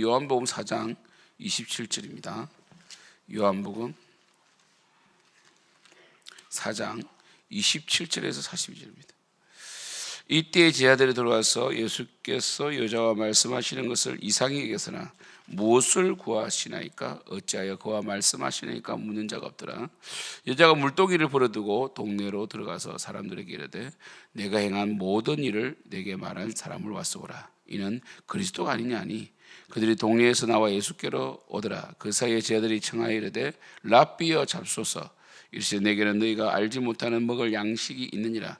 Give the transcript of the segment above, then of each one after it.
요한복음 4장 27절입니다. 요한복음 4장 27절에서 42절입니다. 이때 제자들이 돌아와서 예수께서 여자와 말씀하시는 것을 이상히 여겨서나 무엇을 구하시나이까 어찌하여 그와 말씀하시나이까 묻는 자가 없더라 여자가 물동이를 버려두고 동네로 들어가서 사람들에게 이르되 내가 행한 모든 일을 내게 말한 사람을 왔소라 이는 그리스도가 아니냐니 그들이 동네에서 나와 예수께로 오더라. 그 사이에 제자들이 청하여 이르되 랍비여 잡소서. 일시 내게는 너희가 알지 못하는 먹을 양식이 있느니라.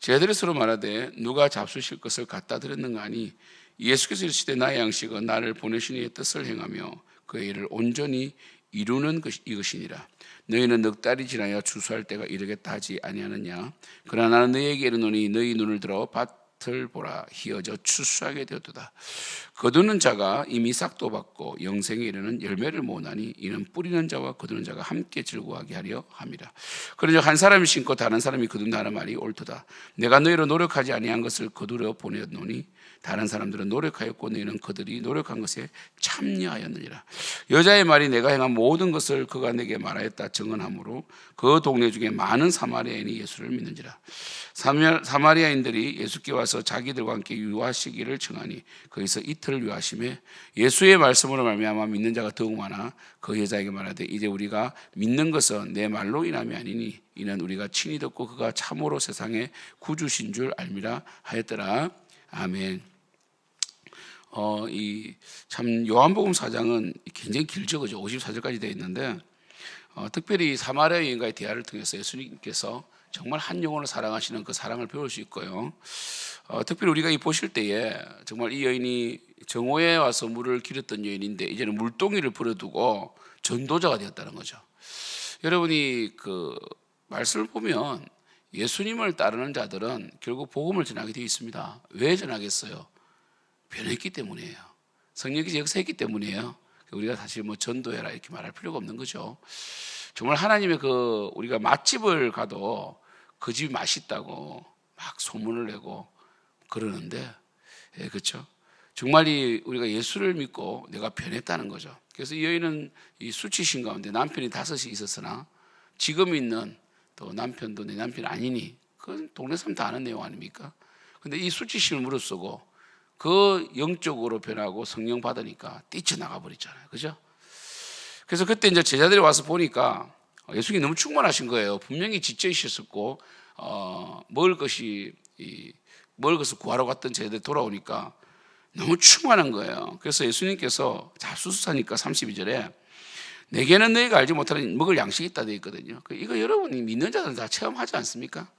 제자들이 서로 말하되 누가 잡수실 것을 갖다 드렸는가 하니 예수께서 이르시되 나의 양식은 나를 보내신 이의 뜻을 행하며 그의 일을 온전히 이루는 것 이것이니라. 너희는 넉 달이 지나야 추수할 때가 이르겠다 하지 아니하느냐? 그러나 나는 너희에게 이르노니 너희 눈을 들어 밭 을 보라 희어져 추수하게 되었도다. 거두는 자가 이미 싹도 받고 영생에 이르는 열매를 모으나니 이는 뿌리는 자와 거두는 자가 함께 즐거워하게 하려 함이라. 그러자 한 사람이 심고 다른 사람이 거둔다 하는 말이 옳도다. 내가 너희로 노력하지 아니한 것을 거두려 보내었노니 다른 사람들은 노력하였고 너희는 그들이 노력한 것에 참여하였느니라. 여자의 말이 내가 행한 모든 것을 그가 내게 말하였다 증언하므로 그 동네 중에 많은 사마리아인이 예수를 믿는지라. 사마리아인들이 예수께 와서 자기들과 함께 유하시기를 청하니 거기서 이틀을 유하심에 예수의 말씀으로 말미암아 믿는 자가 더욱 많아 그 여자에게 말하되 이제 우리가 믿는 것은 내 말로 인함이 아니니 이는 우리가 친히 듣고 그가 참으로 세상의 구주신 줄 알미라 하였더라. 아멘. 어, 이 참 요한복음 4장은 굉장히 길죠, 그죠? 54절까지 되어 있는데 어, 특별히 사마리아 여인과의 대화를 통해서 예수님께서 정말 한 영혼을 사랑하시는 그 사랑을 배울 수 있고요. 어, 특별히 우리가 이 보실 때에 정말 이 여인이 정오에 와서 물을 기렸던 여인인데 이제는 물동이를 버려두고 전도자가 되었다는 거죠. 여러분이 그 말씀을 보면 예수님을 따르는 자들은 결국 복음을 전하게 되어 있습니다. 왜 전하겠어요? 변했기 때문이에요. 성령이 역사했기 때문이에요. 우리가 사실 뭐 전도해라 이렇게 말할 필요가 없는 거죠. 정말 하나님의 그 우리가 맛집을 가도 그 집이 맛있다고 막 소문을 내고 그러는데, 예, 그렇죠. 정말 이 우리가 예수를 믿고 내가 변했다는 거죠. 그래서 이 여인은 이 수치심 가운데 남편이 다섯이 있었으나 지금 있는 또 남편도 내 남편 아니니 그건 동네 사람 다 아는 내용 아닙니까? 근데 이 수치심을 무릅쓰고 그 영적으로 변하고 성령 받으니까 뛰쳐나가 버리잖아요. 그죠? 그래서 그때 이제 제자들이 와서 보니까 예수님이 너무 충만하신 거예요. 분명히 지쳐 있었고, 어, 먹을 것이, 이, 먹을 것을 구하러 갔던 제자들이 돌아오니까 너무 충만한 거예요. 그래서 예수님께서 자, 수수사니까 32절에 내게는 너희가 알지 못하는 먹을 양식이 있다 되어 있거든요. 그 이거 여러분이 믿는 자들은 다 체험하지 않습니까?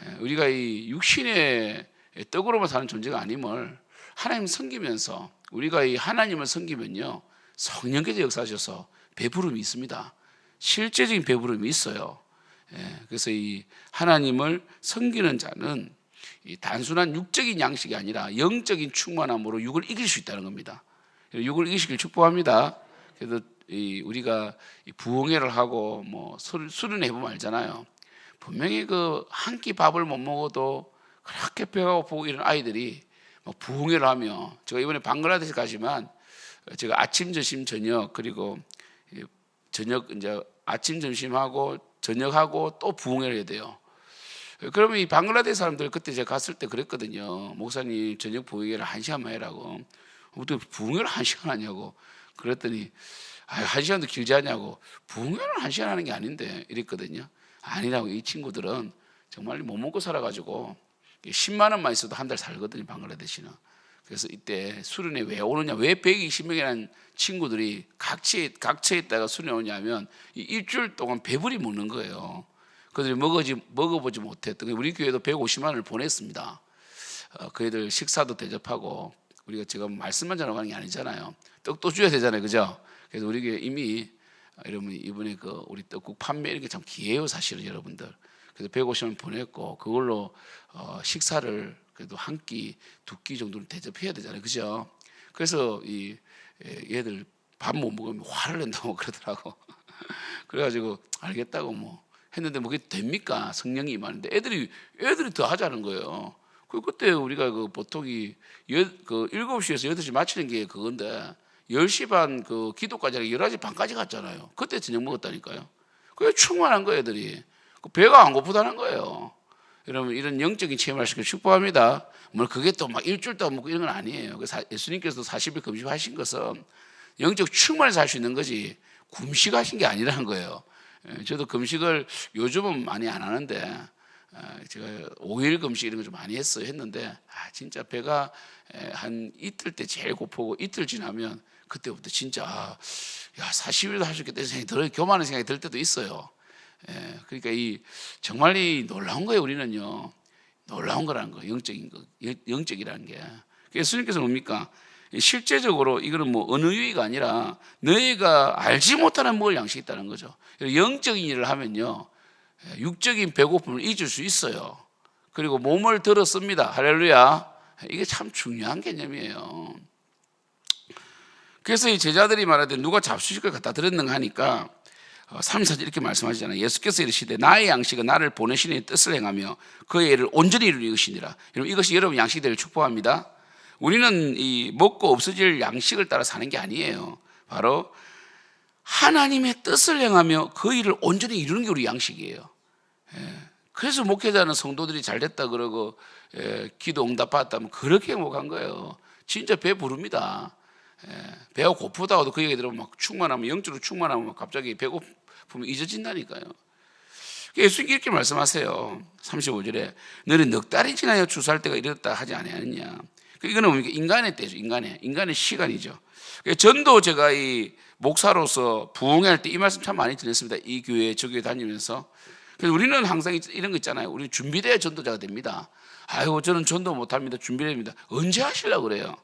예, 우리가 이 육신의 떡으로만 사는 존재가 아님을 하나님 섬기면서 우리가 이 하나님을 섬기면요 성령께서 역사하셔서 배부름이 있습니다. 실제적인 배부름이 있어요. 예, 그래서 이 하나님을 섬기는 자는 이 단순한 육적인 양식이 아니라 영적인 충만함으로 육을 이길 수 있다는 겁니다. 육을 이기시길 축복합니다. 그래서 이 우리가 부흥회를 하고 뭐 술, 술은 해보면 알잖아요. 분명히 그 한 끼 밥을 못 먹어도 그렇게 배가 고프고 이런 아이들이 뭐 부흥회를 하며 제가 이번에 방글라데시 가지만 제가 아침, 점심, 저녁 그리고 저녁 이제 아침, 점심하고 저녁하고 또 부흥회를 해야 돼요. 그러면 이 방글라데시 사람들 그때 제가 갔을 때 그랬거든요. 목사님 저녁 부흥회를 한 시간만 해라고. 어떻게 부흥회를 한 시간 하냐고. 그랬더니 아, 한 시간도 길지 않냐고. 부흥회를 한 시간 하는 게 아닌데 이랬거든요. 아니라고 이 친구들은 정말 못 먹고 살아가지고 10만 원만 있어도 한 달 살거든요, 방글라데시는. 그래서 이때 수련회 왜 오느냐? 왜 120명이라는 친구들이 각처에, 각처에 있다가 수련회 오냐면 일주일 동안 배불리 먹는 거예요. 그들이 먹어지, 먹어보지 못했던 우리 교회도 150만 원을 보냈습니다. 어, 그 애들 식사도 대접하고 우리가 지금 말씀만 전하는 게 아니잖아요. 떡도 줘야 되잖아요. 그죠? 그래서 우리 교회 이미 여러분 이번에 그 우리 떡국 판매 이렇게 참 기회요 사실은 여러분들. 그래서 150만 보냈고 그걸로 어, 식사를 그래도 한 끼, 두 끼 정도는 대접해야 되잖아요. 그죠? 그래서 이 얘들 밥 못 먹으면 화를 낸다고 그러더라고. 그래가지고 알겠다고 뭐 했는데 뭐 그게 됩니까? 성령이 임하는데 애들이 애들이 더 하자는 거예요. 그 그때 우리가 그 보통이 여, 그 7시에서 8시 마치는 게 그건데 10시 반 그 기도까지 아니라 11시 반까지 갔잖아요. 그때 저녁 먹었다니까요. 그게 충만한 거예요, 애들이. 그 배가 안 고프다는 거예요. 여러분 이런 영적인 체험을 하시길 축복합니다. 뭐 그게 또 막 일주일 동안 먹고 이런 건 아니에요. 그 사- 예수님께서도 40일 금식하신 것은 영적 충만해서 할 수 있는 거지 금식하신 게 아니라는 거예요. 예, 저도 금식을 요즘은 많이 안 하는데 어, 제가 5일 금식 이런 거 좀 많이 했어요. 했는데 아 진짜 배가 에, 한 이틀 때 제일 고프고 이틀 지나면 그때부터 진짜 아, 야 40일도 할 수 있겠다 생각이 들어요. 교만한 생각이 들 때도 있어요. 예, 그러니까 이 정말 이 놀라운 거예요. 우리는요. 놀라운 거라는 거, 영적인 거, 영- 영적이라는 게. 예수님께서 뭡니까? 실제적으로 이거는 뭐 어느 유의가 아니라 너희가 알지 못하는 먹을 양식이 있다는 거죠. 영적인 일을 하면요, 예, 육적인 배고픔을 잊을 수 있어요. 그리고 몸을 들어 씁니다. 할렐루야. 이게 참 중요한 개념이에요. 그래서 이 제자들이 말하되 누가 잡수식을 갖다 드렸는가 하니까 3, 4절 이렇게 말씀하시잖아요. 예수께서 이르시되 나의 양식은 나를 이의 뜻을 행하며 그의 일을 온전히 이루는 것이니라. 여러분 이것이 여러분 양식이 되를 축복합니다. 우리는 이 먹고 없어질 양식을 따라 사는 게 아니에요. 바로 하나님의 뜻을 행하며 그 일을 온전히 이루는 게 우리 양식이에요. 예. 그래서 목회자는 성도들이 잘 됐다 그러고 예, 기도 응답 받았다면 그렇게 행복한 거예요. 진짜 배 부릅니다. 예, 배가 고프다고도 그 얘기 들으면 막 충만하면 영적으로 충만하면 막 갑자기 배고프면 잊어진다니까요. 예수님 이렇게 말씀하세요. 35절에 너는 넉 달이 지나야 주사할 때가 이르렀다 하지 아니하느냐. 그 이거는 뭡니까? 인간의 때죠. 인간의 인간의 시간이죠. 그 전도 제가 이 목사로서 부흥할 때 이 말씀 참 많이 드렸습니다. 이 교회 저 교회 다니면서 그래서 우리는 항상 이런 거 있잖아요. 우리 준비돼야 전도자가 됩니다. 아이고 저는 전도 못합니다. 준비됩니다. 언제 하시려고 그래요?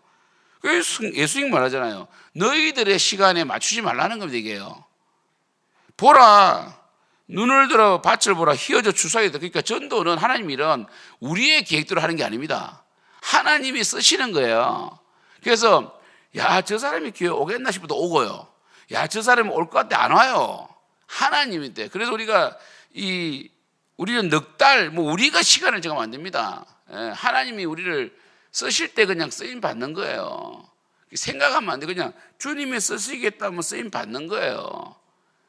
예수님 말하잖아요. 너희들의 시간에 맞추지 말라는 겁니다. 이게요. 보라. 눈을 들어 밭을 보라 휘어져 주사이다. 그러니까 전도는 하나님 일은 우리의 계획대로 하는 게 아닙니다. 하나님이 쓰시는 거예요. 그래서 야 저 사람이 교회 오겠나 싶어도 오고요. 야 저 사람이 올 것 같아 안 와요. 하나님인데 그래서 우리가 이 우리는 넉 달 뭐 우리가 시간을 정하면 안 됩니다. 예, 하나님이 우리를 쓰실 때 그냥 쓰임 받는 거예요. 생각하면 안 돼. 그냥 주님이 쓰시겠다면 쓰임 받는 거예요.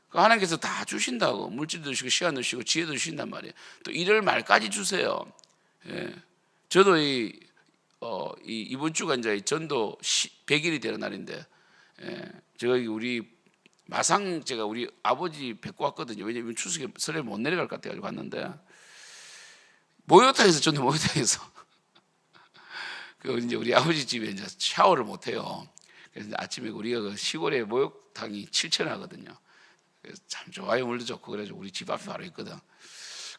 그 하나님께서 다 주신다고 물질도 주시고 시간도 주시고 지혜도 주신단 말이에요. 또 일월 말까지 주세요. 예. 저도 이, 어, 이 이번 주가 이제 전도 100일이 되는 날인데 예. 제가 우리 마상 제가 우리 아버지 뵙고 왔거든요. 왜냐면 추석에 설에 못 내려갈 것 같아가지고 갔는데 목욕탕에서 전도 목욕탕에서 그 이제 우리 아버지 집에 이제 샤워를 못 해요. 그래서 아침에 우리가 그 시골에 목욕탕이 7천 하거든요. 그래서 참 좋아요 물도 좋고 그래가지고 우리 집 앞에 바로 있거든.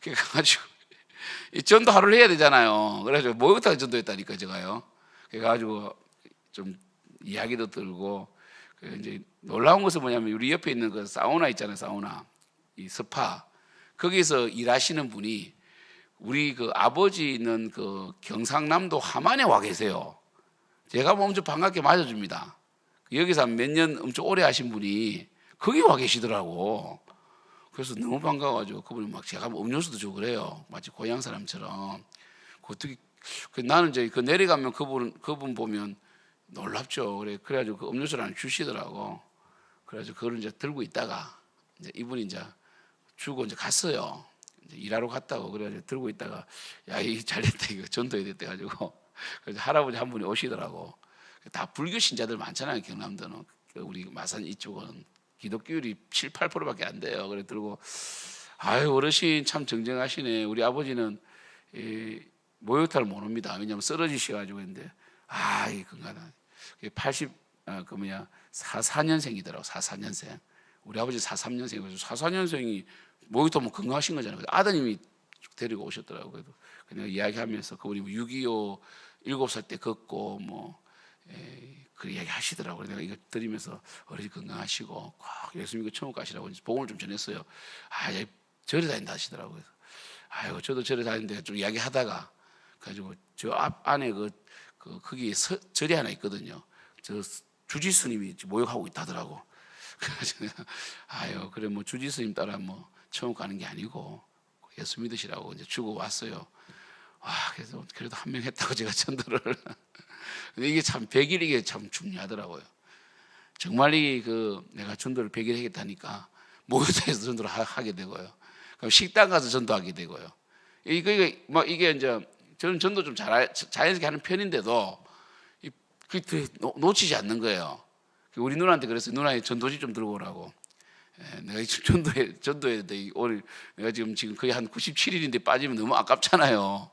그래가지고 이 전도 하루를 해야 되잖아요. 그래가지고 목욕탕 전도했다니까 제가요. 그래가지고 좀 이야기도 들고 그 이제 놀라운 것은 뭐냐면 우리 옆에 있는 그 사우나 있잖아요, 사우나 이 스파 거기서 일하시는 분이 우리 그 아버지는 그 경상남도 함안에 와 계세요. 제가 뭐 엄청 반갑게 맞아줍니다. 여기서 몇년 엄청 오래 하신 분이 거기 와 계시더라고. 그래서 너무 반가워가지고 그분이 막 제가 뭐 음료수도 주고 그래요. 마치 고향 사람처럼. 그 어떻게 그 나는 이제 그 내려가면 그분 그분 보면 놀랍죠. 그래 그래가지고 그 음료수를 하나 주시더라고. 그래가지고 그걸 이제 들고 있다가 이제 이분이 이제 주고 이제 갔어요. 일하러 갔다고 그래가지고 들고 있다가 야 이 잘됐다 이거 전도해야 됐다 가지고 그래서 할아버지 한 분이 오시더라고. 다 불교 신자들 많잖아요 경남도는 그 우리 마산 이쪽은 기독교율이 7, 8%밖에 안 돼요. 그래 들고 아유 어르신 참 정정하시네. 우리 아버지는 이 목욕탕을 못 옵니다. 왜냐하면 쓰러지셔가지고 했는데 아이 건강한 80 아, 그 뭐냐 44년생이더라고 44년생. 우리 아버지 43년생 그래서 44년생이 목욕탕 뭐 건강하신 거잖아요. 아드님이 데리고 오셨더라고요. 그래도 그냥 이야기하면서 그분이 6.25 7살 때 걷고 뭐 에, 그 이야기 하시더라고요. 내가 이거 들으면서 어르신 건강하시고 꼭 예수님 그 천국 가시라고 복음을 좀 전했어요. 아, 예, 절에 다닌다 하시더라고요. 아유, 저도 절에 다니는데 좀 이야기 하다가 가지고 저 앞 안에 그, 그 거기 서, 절이 하나 있거든요. 저 주지 스님이 모욕하고 있다더라고. 그래서 내가 아유, 그래 뭐 주지 스님 따라 뭐 천국 가는 게 아니고 예수 믿으시라고 이제 주고 왔어요. 와, 그래서 그래도 한 명 했다고 제가 전도를. 근데 이게 참 100일 이게 참 중요하더라고요. 정말 이그 내가 전도를 100일 하겠다니까 목욕탕에서 전도를 하- 하게 되고요. 그럼 식당 가서 전도하게 되고요. 이거 이게 뭐 이게 이제 저는 전도 좀 잘, 자연스럽게 하는 편인데도 이- 그, 그 놓- 놓치지 않는 거예요. 그 우리 누나한테 그랬어요. 누나 전도지 좀 들고 오라고. 예, 내가 지금 전도에 전도에 대 오늘 내가 지금 지금 거의 한 97일인데 빠지면 너무 아깝잖아요.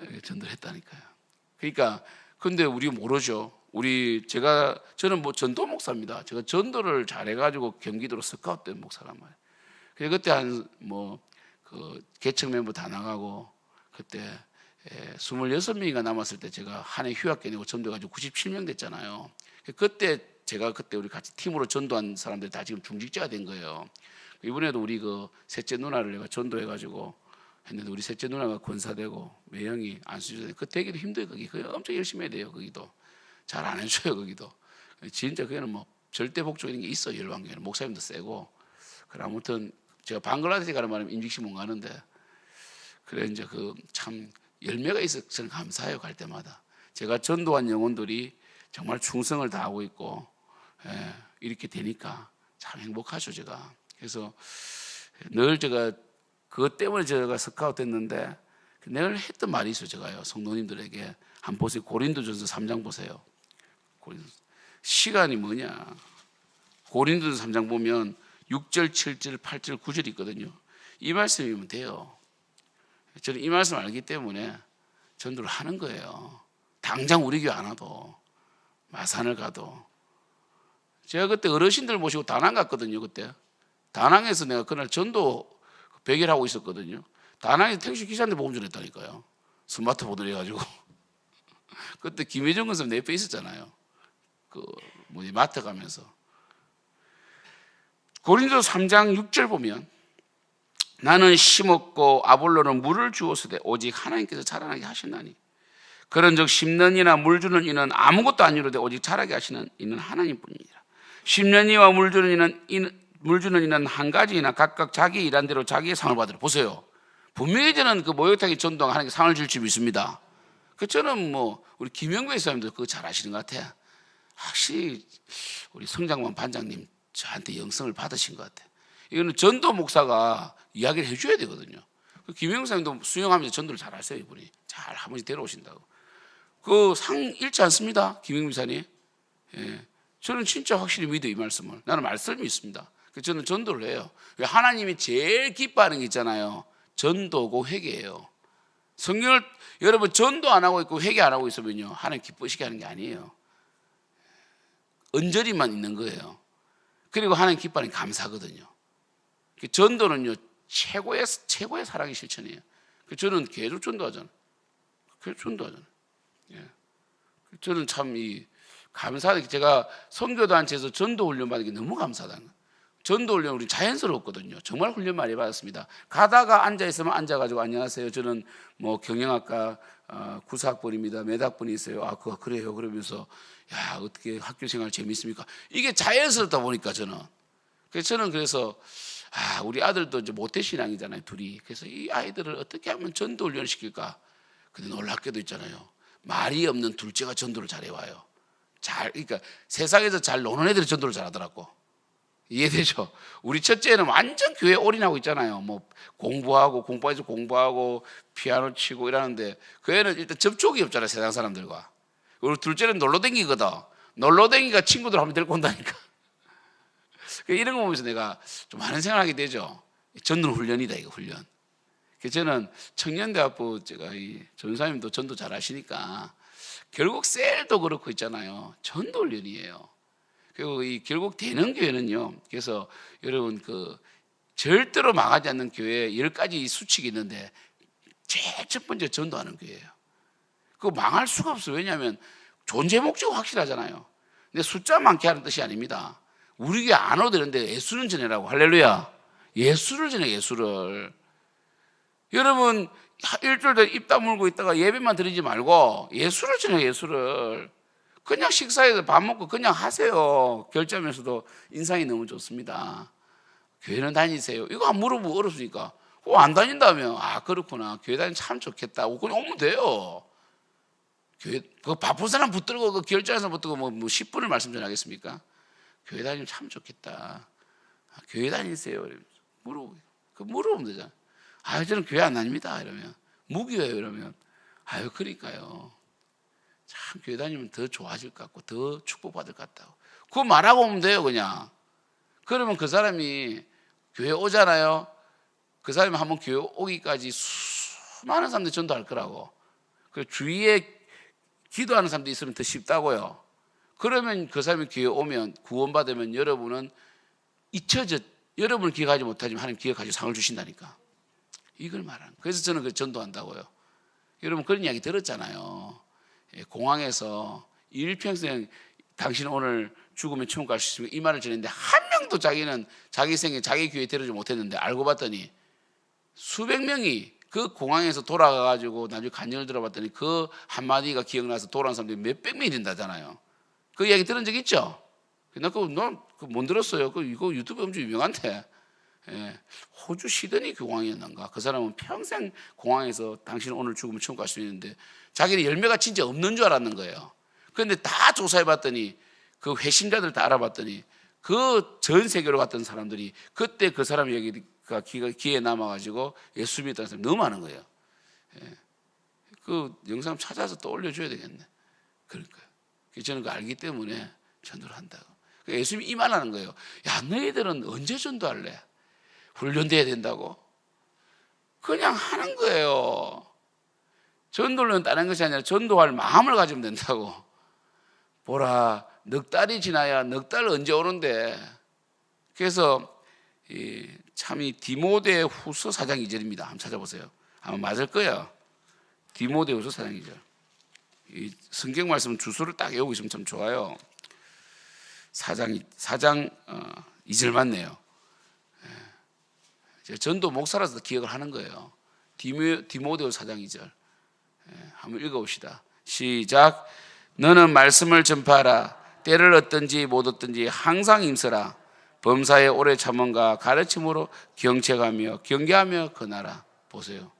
예, 전도를 했다니까요. 그러니까 근데 우리 모르죠. 우리 제가 저는 뭐 전도 목사입니다. 제가 전도를 잘해가지고 경기도로 스카웃된 목사란 말이에요. 그래서 그때 한 뭐 그 개척 멤버 다 나가고 그때 예, 26명이가 남았을 때 제가 한 해 휴학 계내고 전도해가지고 97명 됐잖아요. 그때 제가 그때 우리 같이 팀으로 전도한 사람들 다 지금 중직자가 된 거예요. 이번에도 우리 그 셋째 누나를 내가 전도해가지고 했는데 우리 셋째 누나가 권사되고 매형이 안수주되 그 되기도 힘들어요. 거기 그 엄청 열심히 해야 돼요. 거기도 잘 안 해줘요. 거기도 진짜 그게는 뭐 절대 복종이라는 게 있어 열방교회는 목사님도 세고 그래 아무튼 제가 방글라데시 가는 바람에 임직시 못 가는데 그래 이제 그 참 열매가 있어 저는 감사해요 갈 때마다 제가 전도한 영혼들이 정말 충성을 다하고 있고 예, 이렇게 되니까 참 행복하죠 제가. 그래서 늘 제가 그것 때문에 제가 스카웃 됐는데 늘 했던 말이 있어요 제가요. 성도님들에게 한번 보세요. 고린도전서 3장 보세요. 고린도 시간이 뭐냐? 고린도전서 3장 보면 6절, 7절, 8절, 9절 있거든요. 이 말씀이면 돼요. 저는 이 말씀 알기 때문에 전도를 하는 거예요. 당장 우리 교회 안 와도 마산을 가도 제가 그때 어르신들 모시고 다낭 갔거든요. 그때 다낭에서 내가 그날 전도 100일 하고 있었거든요. 다낭에서 택시 기사한테 보험 전했다니까요. 스마트폰을 해가지고 그때 김혜정 선생 내 옆에 있었잖아요. 그 뭐지 마트 가면서 고린도 3장 6절 보면 나는 심었고 아볼로는 물을 주었으되 오직 하나님께서 자라나게 하시나니 그런즉 심는 이나 물 주는 이는 아무것도 아니로되 오직 자라게 하시는 이는 하나님뿐이니라 심는 이와 물 주는 이는 이는- 물 주는 이는 한 가지이나 각각 자기 일한 대로 자기의 상을 받으라 보세요 분명히 저는 그 목욕탕에 전도가 하나님께 상을 줄줄 믿습니다 그 저는 뭐 우리 김영배 사람도 그거 잘 아시는 것 같아요 확실히 우리 성장관 반장님 저한테 영성을 받으신 것 같아요. 이거는 전도 목사가 이야기를 해줘야 되거든요. 그 김영사님도 수영하면서 전도를 잘 하세요 이분이 잘 한 번씩 데려오신다고. 그 상 잃지 않습니다, 김영민 사님. 예, 저는 진짜 확실히 믿어 이 말씀을. 나는 말씀이 있습니다. 그래서 저는 전도를 해요. 하나님이 제일 기뻐하는 게 있잖아요. 전도고 회개예요. 성경을 여러분 전도 안 하고 있고 회개 안 하고 있으면요 하나님 기쁘시게 하는 게 아니에요. 언저리만 있는 거예요. 그리고 하나님 기뻐하는 게 감사거든요. 그 전도는요 최고의 최고의 사랑의 실천이에요. 그 저는 계속 전도하잖아요. 계속 전도하잖아요. 예. 저는 참 이 감사하게 제가 선교단체에서 전도 훈련 받는 게 너무 감사하다는. 전도 훈련 우리 자연스러웠거든요. 정말 훈련 많이 받았습니다. 가다가 앉아 있으면 앉아 가지고 안녕하세요. 저는 뭐 경영학과 어, 구사학번입니다. 몇 학번이 있어요. 아, 그거 그래요. 그러면서 야 어떻게 학교 생활 재밌습니까? 이게 자연스럽다 보니까 저는 그래서 저는 그래서 아 우리 아들도 이제 모태 신앙이잖아요 둘이 그래서 이 아이들을 어떻게 하면 전도 훈련 시킬까? 근데 놀랍게도 있잖아요 말이 없는 둘째가 전도를 잘해 와요. 잘 그러니까 세상에서 잘 노는 애들이 전도를 잘하더라고. 이해되죠? 우리 첫째는 완전 교회 올인하고 있잖아요. 뭐 공부하고 공부해서 공부하고 피아노 치고 이러는데 그 애는 일단 접촉이 없잖아요. 세상 사람들과. 우리 둘째는 놀러 댕기거든. 놀러 댕기가 친구들 한번 데리고 온다니까. 그 이런 거 보면서 내가 좀 많은 생각하게 되죠. 전도 훈련이다 이거 훈련. 그래서 저는 청년대학부 제가 이 전사님도 전도 잘 하시니까 결국 셀도 그렇고 있잖아요. 전도 훈련이에요. 그리고 이 결국 되는 교회는요. 그래서 여러분 그 절대로 망하지 않는 교회 열 가지 수칙이 있는데 제일 첫 번째 전도하는 교회예요. 그 망할 수가 없어요. 왜냐하면 존재 목적 확실하잖아요. 근데 숫자 많게 하는 뜻이 아닙니다. 우리 교회 안 오도 되는데 예수는 전해라고 할렐루야. 예수를 전해 예수를. 여러분 일주일 더입 다물고 있다가 예배만 드리지 말고 예수를 전해 예수를. 그냥 식사해서 밥 먹고 그냥 하세요. 결점에서도 인상이 너무 좋습니다. 교회는 다니세요. 이거 안 물어보고 어렵으니까. 어, 안 다닌다며. 아, 그렇구나. 교회 다니면 참 좋겠다. 그냥 오면 돼요. 교회 그 바쁜 사람 붙들고 그 결제하는 붙들고 뭐, 뭐 10분을 말씀 전하겠습니까? 교회 다니면 참 좋겠다. 아, 교회 다니세요. 이러면서 물어 그 물어보면 되잖아. 아 저는 교회 안 다닙니다. 이러면 무교예요. 이러면 아유 그러니까요. 참 교회 다니면 더 좋아질 것 같고 더 축복받을 것 같다고. 그거 말하고 오면 돼요 그냥. 그러면 그 사람이 교회 오잖아요. 그 사람이 한번 교회 오기까지 수많은 사람들이 전도할 거라고. 그 주위에 기도하는 사람도 있으면 더 쉽다고요. 그러면 그 사람이 교회 오면 구원받으면 여러분은 잊혀져 여러분을 기억하지 못하지만 하나님 기억하지 상을 주신다니까. 이걸 말하는. 거예요. 그래서 저는 그 전도한다고요. 여러분 그런 이야기 들었잖아요. 예, 공항에서 일평생 당신 오늘 죽으면 천국 갈 수 있으면 이 말을 전했는데 한 명도 자기는 자기 생에 자기 교회 데려지 못했는데 알고 봤더니 수백 명이 그 공항에서 돌아가 가지고 나중에 간증을 들어봤더니 그 한마디가 기억나서 돌아온 사람들이 몇백 명이 된다잖아요. 그 이야기 들은 적 있죠? 나 그거 너못 들었어요. 그 이거 유튜브 엄청 유명한데. 예, 호주 시드니 공항이었는가? 그 사람은 평생 공항에서 당신 오늘 죽으면 천국 갈 수 있는데 자기는 열매가 진짜 없는 줄 알았는 거예요. 그런데 다 조사해 봤더니 그 회신자들 다 알아봤더니 그 전 세계로 갔던 사람들이 그때 그 사람 얘기가 귀에 남아가지고 예수 믿었다는 사람이 너무 많은 거예요. 예. 그 영상 찾아서 또 올려줘야 되겠네. 그러니까 저는 그 알기 때문에 전도를 한다고. 그 예수님이 이 말하는 거예요. 야 너희들은 언제 전도할래? 훈련돼야 된다고? 그냥 하는 거예요. 전도는 다른 것이 아니라 전도할 마음을 가지면 된다고. 보라, 넉 달이 지나야 넉 달 언제 오는데. 그래서 참 이 디모데 후서 4장 2절입니다. 한번 찾아보세요. 아마 맞을 거예요. 디모데 후서 4장 2절. 이 성경 말씀 주소를 딱 외우고 있으면 참 좋아요. 4장 4장 어, 2절 맞네요. 전도 목사라서 기억을 하는 거예요. 디모, 디모데오 4장 2절. 예, 한번 읽어봅시다. 시작. 너는 말씀을 전파하라. 때를 얻든지 못 얻든지 항상 임서라. 범사에 오래 참음과 가르침으로 경책하며 경계하며 건하라. 보세요.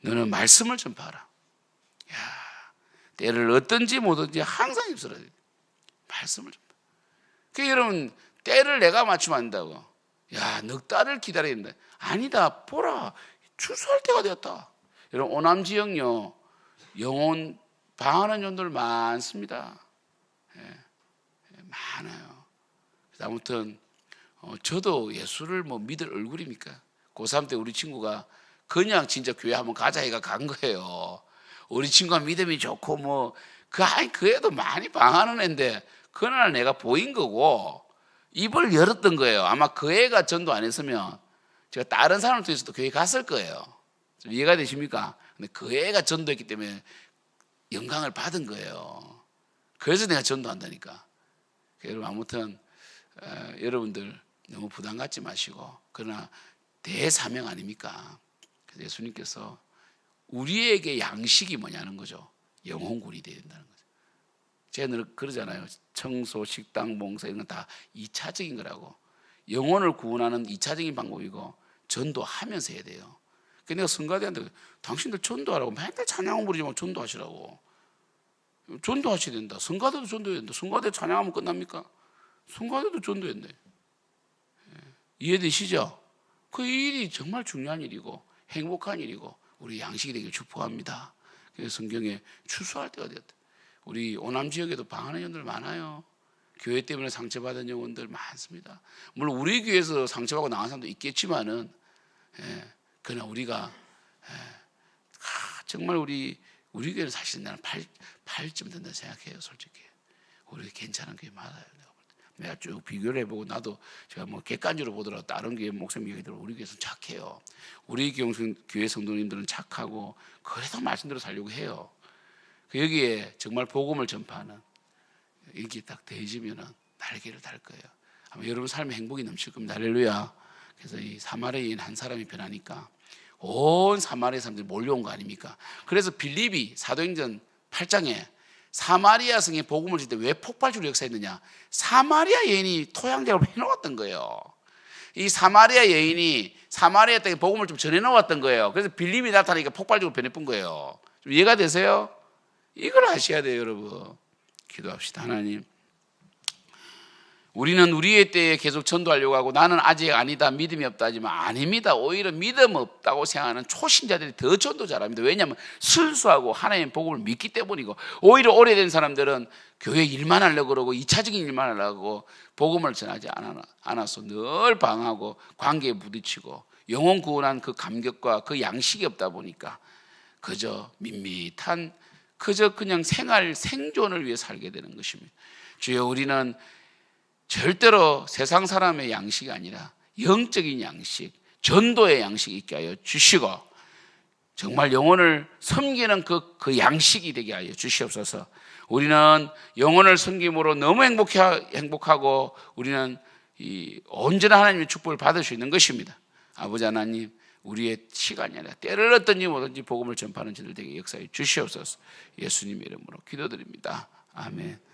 너는 말씀을 전파하라. 야, 때를 얻든지 못 얻든지 항상 임서라. 말씀을 전파. 그 여러분 때를 내가 맞추면 안 된다고. 야, 넉 달을 된다. 아니다. 보라. 추수할 때가 되었다. 여러분 오남 지역요. 영혼 방하는 연들 많습니다. 예, 예, 많아요. 아무튼 어, 저도 예수를 뭐 믿을 얼굴입니까? 고3 때 우리 친구가 그냥 진짜 교회 한번 가자 해가 간 거예요. 우리 친구가 믿음이 좋고 뭐 그 아니 그 애도 많이 방하는 애인데 그날 내가 보인 거고 입을 열었던 거예요. 아마 그 애가 전도 안 했으면 제가 다른 사람을 통해서도 교회 갔을 거예요. 좀 이해가 되십니까? 근데 그 애가 전도했기 때문에 영광을 받은 거예요. 그래서 내가 전도한다니까. 여러분 아무튼 어, 여러분들 너무 부담 갖지 마시고 그러나 대사명 아닙니까? 예수님께서 우리에게 양식이 뭐냐는 거죠. 영혼군이 되야 된다는. 제 가늘 그러잖아요. 청소, 식당, 봉사 이런 건 다 2차적인 거라고. 영혼을 구원하는 2차적인 방법이고 전도하면서 해야 돼요. 그 내가 성가대한테 당신들 전도하라고 맨날 찬양을 부르지만 전도하시라고. 전도하셔야 된다. 성가대도 전도해야 된다. 성가대 찬양하면 끝납니까? 성가대도 된다. 예. 이해되시죠? 그 일이 정말 중요한 일이고 행복한 일이고 우리 양식이 되길 축복합니다. 그래서 성경에 추수할 때가 되었다. 우리 오남 지역에도 방하는 영들 많아요. 교회 때문에 상처받은 영혼들 많습니다. 물론 우리 교회에서 상처받고 나간 사람도 있겠지만은, 예, 그러나 우리가 예, 아, 정말 우리 우리 교회는 사실 나는 8, 8점 된다 생각해요, 솔직히. 우리 괜찮은 교회 많아요. 내가, 쭉 비교를 해보고 나도 제가 뭐 객관적으로 보더라도 다른 교회 목사님 얘기 들어 우리 교회에서 착해요. 우리 교회 성도님들은 착하고 그래도 말씀대로 살려고 해요. 그 여기에 정말 복음을 전파하는 이렇게 딱 대해지면은 날개를 달 거예요. 아마 여러분 삶에 행복이 넘칠 겁니다. 할렐루야. 그래서 이 사마리아인 한 사람이 변하니까 온 사마리아 사람들이 몰려온 거 아닙니까? 그래서 빌립이 사도행전 8장에 사마리아 성에 복음을 줄 때 왜 폭발적으로 역사했느냐? 사마리아 여인이 토양작업을 해놓았던 거예요. 이 사마리아 여인이 사마리아 땅에 복음을 좀 전해놓았던 거예요. 그래서 빌립이 나타나니까 폭발적으로 변해본 거예요. 좀 이해가 되세요? 이걸 아셔야 돼요, 여러분. 기도합시다. 하나님. 우리는 우리의 때에 계속 전도하려고 하고 나는 아직 아니다 믿음이 없다 하지만 아닙니다 오히려 믿음 없다고 생각하는 초신자들이 더 전도 잘합니다 왜냐하면 순수하고 하나님의 복음을 믿기 때문이고 오히려 오래된 사람들은 교회 일만 하려고 그러고 이차적인 일만 하려고 복음을 전하지 않아- 않아서 늘 방하고 관계에 부딪히고 영혼 구원한 그 감격과 그 양식이 없다 보니까 그저 밋밋한 그저 그냥 생활 생존을 위해 살게 되는 것입니다 주여 우리는 절대로 세상 사람의 양식이 아니라 영적인 양식, 전도의 양식이 있게 하여 주시고 정말 영혼을 섬기는 그, 그 양식이 되게 하여 주시옵소서. 우리는 영혼을 섬김으로 너무 행복해, 행복하고 우리는 이 온전한 하나님의 축복을 받을 수 있는 것입니다. 아버지 하나님, 우리의 시간이 아니라 때를 얻든지 뭐든지 복음을 전파하는 저들 되게 역사해 주시옵소서. 예수님의 이름으로 기도드립니다. 아멘.